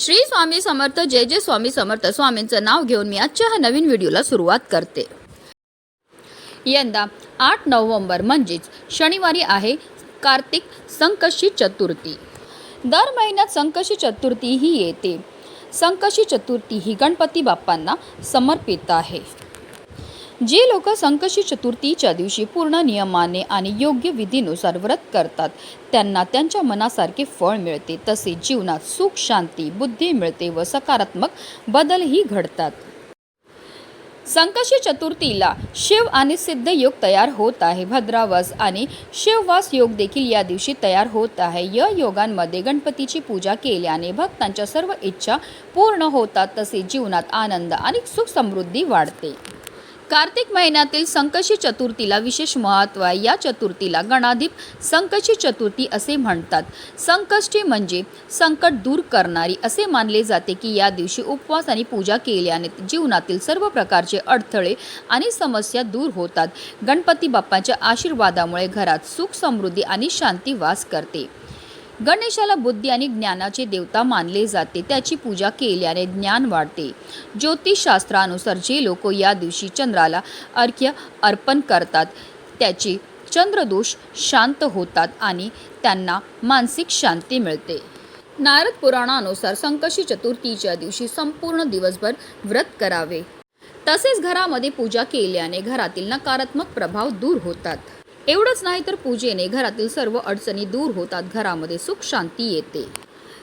श्री स्वामी समर्थ जय जय स्वामी समर्थ. स्वामींचं नाव घेऊन मी आजच्या ह्या नवीन व्हिडिओला सुरुवात करते. यंदा आठ नोव्हेंबर म्हणजेच शनिवारी आहे कार्तिक संकशी चतुर्थी. दर महिन्यात संकशी चतुर्थी ही येते. संकशी चतुर्थी ही गणपती बाप्पांना समर्पित आहे. जे लोक संकशी चतुर्थीच्या दिवशी पूर्ण नियमाने आणि योग्य विधीनुसार व्रत करतात त्यांना त्यांच्या मनासारखे फळ मिळते. तसे जीवनात सुख शांती बुद्धी मिळते व सकारात्मक बदलही घडतात. संकशी चतुर्थीला शिव आणि सिद्ध योग तयार होत आहे. भद्रावास आणि शिववास योग देखील या दिवशी तयार होत आहे. या योगांमध्ये गणपतीची पूजा केल्याने भक्तांच्या सर्व इच्छा पूर्ण होतात. तसे जीवनात आनंद आणि सुख समृद्धी वाढते. कार्तिक महिन्यातील संकशी चतुर्थीला विशेष महत्त्व आहे. या चतुर्थीला गणाधिप संकशी चतुर्थी असे म्हणतात. संकष्टी म्हणजे संकट दूर करणारी असे मानले जाते की या दिवशी उपवास आणि पूजा केल्याने जीवनातील सर्व प्रकारचे अडथळे आणि समस्या दूर होतात. गणपती बाप्पाच्या आशीर्वादामुळे घरात सुख समृद्धी आणि शांती वास करते. गणेशाला बुद्धी आणि ज्ञानाचे देवता मानले जाते. त्याची पूजा केल्याने ज्ञान वाढते. ज्योतिषशास्त्रानुसार जे लोक या दिवशी चंद्राला अर्घ्य अर्पण करतात त्याचे चंद्रदोष शांत होतात आणि त्यांना मानसिक शांती मिळते. नारद पुराणानुसार संकशी चतुर्थीच्या दिवशी संपूर्ण दिवसभर व्रत करावे. तसेच घरामध्ये पूजा केल्याने घरातील नकारात्मक प्रभाव दूर होतात. एवढंच नाही तर पूजेने घरातील सर्व अडचणी दूर होतात. घरामध्ये सुख शांती येते.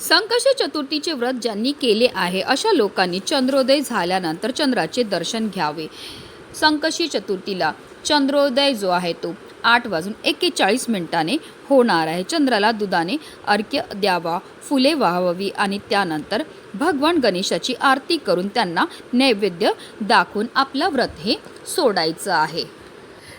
संकशी चतुर्थीचे व्रत ज्यांनी केले आहे अशा लोकांनी चंद्रोदय झाल्यानंतर चंद्राचे दर्शन घ्यावे. संकशी चतुर्थीला चंद्रोदय जो आहे तो आठ वाजून एक्केचाळीस मिनिटाने होणार आहे. चंद्राला दुधाने अर्घ्य द्यावा फुले वाहवावी आणि त्यानंतर भगवान गणेशाची आरती करून त्यांना नैवेद्य दाखवून आपला व्रत हे सोडायचं आहे.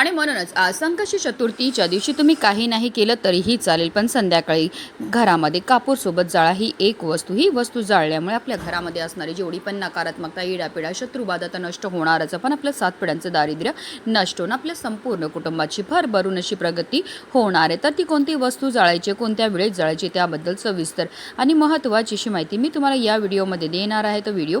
आणि म्हणूनच आज चतुर्थीच्या दिवशी तुम्ही काही नाही केलं तरीही चालेल पण संध्याकाळी घरामध्ये कापूरसोबत जाळा ही एक वस्तू. ही वस्तू जाळल्यामुळे आपल्या घरामध्ये असणारी जेवढी पण नकारात्मकता इडापिडा शत्रुबाधा तर नष्ट होणारच पण आपल्या सात पिढ्यांचं दारिद्र्य नष्ट होऊन आपल्या संपूर्ण कुटुंबाची भरभरून अशी प्रगती होणार आहे. तर ती कोणती वस्तू जाळायची कोणत्या वेळेत जाळायची त्याबद्दल सविस्तर आणि महत्त्वाची अशी माहिती मी तुम्हाला या व्हिडिओमध्ये देणार आहे. तो व्हिडिओ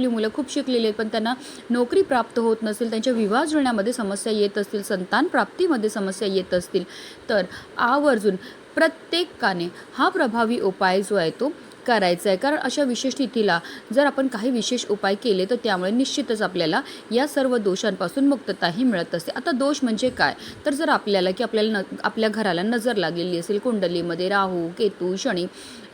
आपली मुलं खूप शिकलेली आहेत पण त्यांना नोकरी प्राप्त होत नसेल त्यांच्या विवाह जुळण्यामध्ये समस्या येत असतील संतान प्राप्तीमध्ये समस्या येत असतील तर आवर्जून प्रत्येकाने हा प्रभावी उपाय जो आहे तो करायचं आहे कारण अशा विशेष तिथीला जर आपण काही विशेष उपाय केले तर त्यामुळे निश्चितच आपल्याला या सर्व दोषांपासून मुक्तताही मिळत असते. आता दोष म्हणजे काय? तर जर आपल्याला की आपल्याला न आपल्या घराला नजर लागलेली असेल कुंडलीमध्ये राहू केतू शनी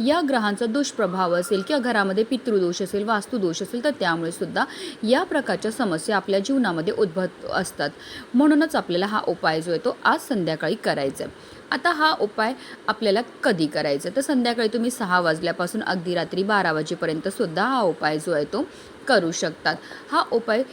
या ग्रहांचा दुष्प्रभाव असेल किंवा घरामध्ये पितृदोष असेल वास्तुदोष असेल तर त्यामुळे सुद्धा या प्रकारच्या समस्या आपल्या जीवनामध्ये उद्भवत असतात. म्हणूनच आपल्याला हा उपाय जो आहे तो आज संध्याकाळी करायचा आहे आता हा उपाय आपल्याला कधी करायचा? तर संध्याकाळी तुम्ही सहा वाजल्यापासून अगदी रात्री बारा वाजेपर्यंत सुद्धा हा उपाय जो आहे तो करू शकतात. हा उपाय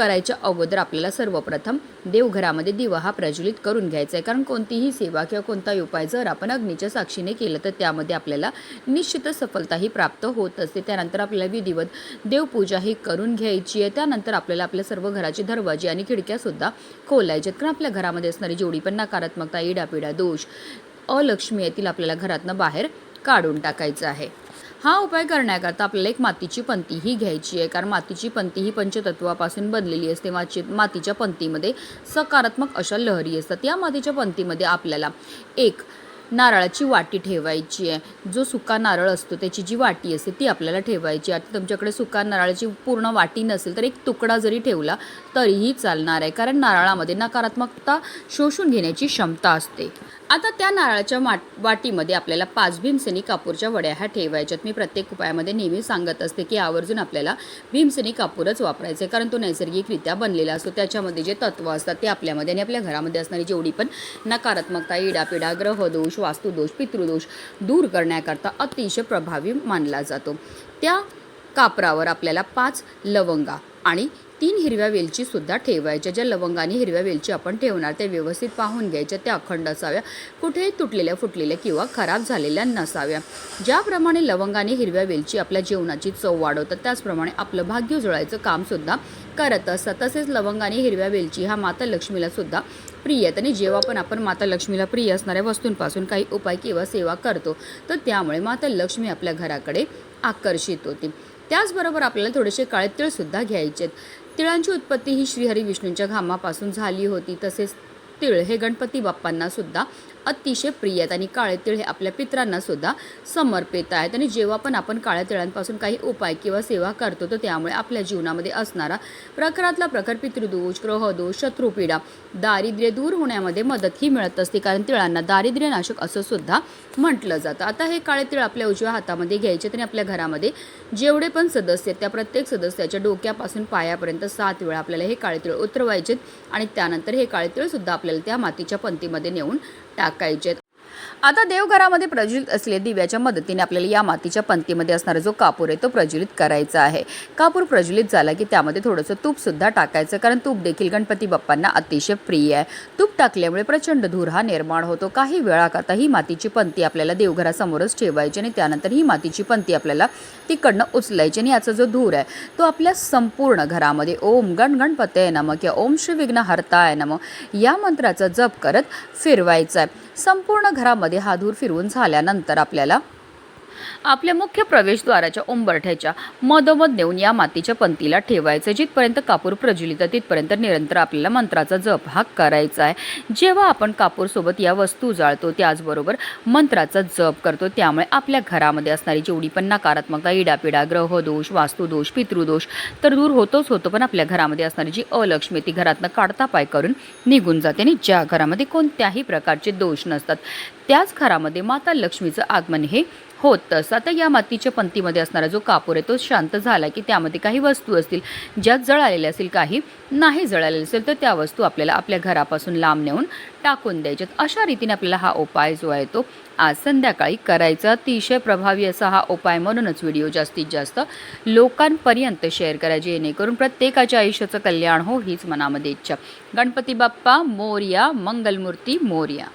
करायच्या अगोदर आपल्याला सर्वप्रथम देवघरामध्ये दिवा हा प्रज्वलित करून घ्यायचा आहे. कारण कोणतीही सेवा किंवा कोणताही उपाय जर आपण अग्नीच्या साक्षीने केलं तर त्यामध्ये आपल्याला निश्चितच सफलताही प्राप्त होत असते. त्यानंतर आपल्याला विधिवत देवपूजा ही करून घ्यायची आहे. त्यानंतर आपल्याला आपल्या सर्व घराचे दरवाजे आणि खिडक्यासुद्धा खोलायच्यात कारण आपल्या घरामध्ये असणारी जेवढी पण नकारात्मकता इडापिडा दोष अलक्ष्मी येथील आपल्याला घरातनं बाहेर काढून टाकायचं आहे. हा उपाय करण्याकरता आपल्याला एक मातीची पंती ही घ्यायची आहे. कारण मातीची पंती ही पंचतत्वापासून बनलेली असते. माची मातीच्या पंतीमध्ये सकारात्मक अशा लहरी असतात. या मातीच्या पंतीमध्ये आपल्याला एक नारळाची वाटी ठेवायची आहे. जो सुका नारळ असतो त्याची जी वाटी असते ती आपल्याला ठेवायची आता तुमच्याकडे सुका नारळाची पूर्ण वाटी नसेल तर एक तुकडा जरी ठेवला तरीही चालणार आहे. कारण नारळामध्ये नकारात्मकता शोषून घेण्याची क्षमता असते. आता त्या नारळाच्या वाट वाटीमध्ये आपल्याला पाच भीमसेनी कापूरच्या वड्या ह्या ठेवायच्यात. मी प्रत्येक उपायामध्ये नेहमी सांगत असते की आवर्जून आपल्याला भीमसेनी कापूरच वापरायचे कारण तो नैसर्गिकरित्या बनलेला असतो. त्याच्यामध्ये जे तत्व असतात ते आपल्यामध्ये आणि आपल्या घरामध्ये असणारी जेवढी पण नकारात्मकता इडापिडा ग्रहदोष वास्तुदोष पितृदोष दूर करण्याकरता अतिशय प्रभावी मानला जातो. त्या कापरावर आपल्याला पाच लवंगा आणि तीन हिरव्या वेलची सुद्धा ठेवायच्या. ज्या लवंगाने हिरव्या वेलची आपण ठेवणार ते व्यवस्थित पाहून घ्यायच्या. त्या अखंड असाव्या. कुठेही तुटलेल्या फुटलेल्या किंवा खराब झालेल्या नसाव्या. ज्याप्रमाणे लवंगाने हिरव्या वेलची आपल्या जेवणाची चव वाढवतात त्याचप्रमाणे आपलं भाग्य जुळायचं कामसुद्धा करत असतात. तसेच लवंगाने हिरव्या वेलची हा माता लक्ष्मीला सुद्धा प्रिय आहेत. आणि जेव्हा पण आपण माता लक्ष्मीला प्रिय असणाऱ्या वस्तूंपासून काही उपाय किंवा सेवा करतो तर त्यामुळे माता लक्ष्मी आपल्या घराकडे आकर्षित होती. त्याचबरोबर आपल्याला थोडेसे काळे तिळसुद्धा घ्यायचे आहेत तिळांची उत्पत्ती ही श्रीहरी विष्णूंच्या घामापासून झाली होती तसेच तिळ हे गणपती बाप्पांना सुद्धा अतिशय प्रिय आहेत आणि काळे तिळ हे आपल्या पित्रांना सुद्धा समर्पित आहेत. आणि जेव्हा पण आपण काळ्या तिळांपासून काही उपाय किंवा सेवा करतो तर त्यामुळे आपल्या जीवनामध्ये असणारा प्रखरातला प्रखर पितृदोष ग्रहदोष शत्रुपीडा दारिद्र्य दूर होण्यामध्ये मदतही मिळत असते. कारण तिळांना दारिद्र्यनाशक असं सुद्धा म्हटलं जातं. आता हे काळे तिळ आपल्या उजव्या हातामध्ये घ्यायचे आणि आपल्या घरामध्ये जेवढे पण सदस्य आहेत त्या प्रत्येक सदस्याच्या डोक्यापासून पायापर्यंत सात वेळा आपल्याला हे काळे तिळ उतरवायचे आणि त्यानंतर हे काळे तिळ सुद्धा आपल्याला त्या मातीच्या पंतीमध्ये नेऊन टाकायचे आता देवघरामध्ये प्रज्वलित असलेल्या दिव्याच्या मदतीने आपल्याला या मातीच्या पंक्तीमध्ये असणारा जो कापूर आहे तो प्रज्वलित करायचा आहे. कापूर प्रज्वलित झाला की त्यामध्ये थोडंसं तूपसुद्धा टाकायचं कारण तूप देखील गणपती बाप्पांना अतिशय प्रिय आहे. तूप टाकल्यामुळे प्रचंड धूर हा निर्माण होतो. काही वेळाकरता ही मातीची पंती आपल्याला देवघरासमोरच ठेवायची आणि त्यानंतर ही मातीची पंती आपल्याला तिकडनं उचलायची आणि याचा जो धूर आहे तो आपल्या संपूर्ण घरामध्ये ओम गण गणपते नम किंवा ओम श्री विघ्न हरताय नम या मंत्राचा जप करत फिरवायचा आहे. संपूर्ण घरामध्ये हा धूर फिरवून झाल्यानंतर आपल्याला आपल्या मुख्य प्रवेशद्वाराच्या उंबरठ्याच्या मधोमध नेऊन या मातीच्या पंक्तीला ठेवायचं जिथपर्यंत कापूर प्रज्वलित आहे तिथपर्यंत निरंतर आपल्याला मंत्राचा जप हा करायचा आहे. जेव्हा आपण कापूरसोबत या वस्तू जाळतो त्याचबरोबर मंत्राचा जप करतो त्यामुळे आपल्या घरामध्ये असणारी जेवढी पण नकारात्मकता इडापिडा ग्रहदोष वास्तुदोष पितृदोष तर दूर होतोच होतो पण आपल्या घरामध्ये असणारी जी अलक्ष्मी ती घरातनं काढता पाय करून निघून जाते आणि ज्या घरामध्ये कोणत्याही प्रकारचे दोष नसतात त्याच घरामध्ये माता लक्ष्मीचं आगमन हे होत असतं आता या मातीच्या पंक्तीमध्ये असणारा जो कापूर आहे तो शांत झाला की त्यामध्ये काही वस्तू असतील ज्यात जळालेल्या असतील काही नाही जळालेले असेल तर त्या वस्तू आपल्याला आपल्या घरापासून लांब नेऊन टाकून द्यायच्यात. अशा रीतीने आपल्याला हा उपाय जो आहे तो आज संध्याकाळी करायचा. अतिशय प्रभावी असा हा उपाय म्हणूनच व्हिडिओ जास्तीत जास्त लोकांपर्यंत शेअर करा जेणेकरून प्रत्येकाच्या आयुष्याचं कल्याण हो हीच मनामध्ये इच्छा. गणपती बाप्पा मोर्या मंगलमूर्ती मोर्या.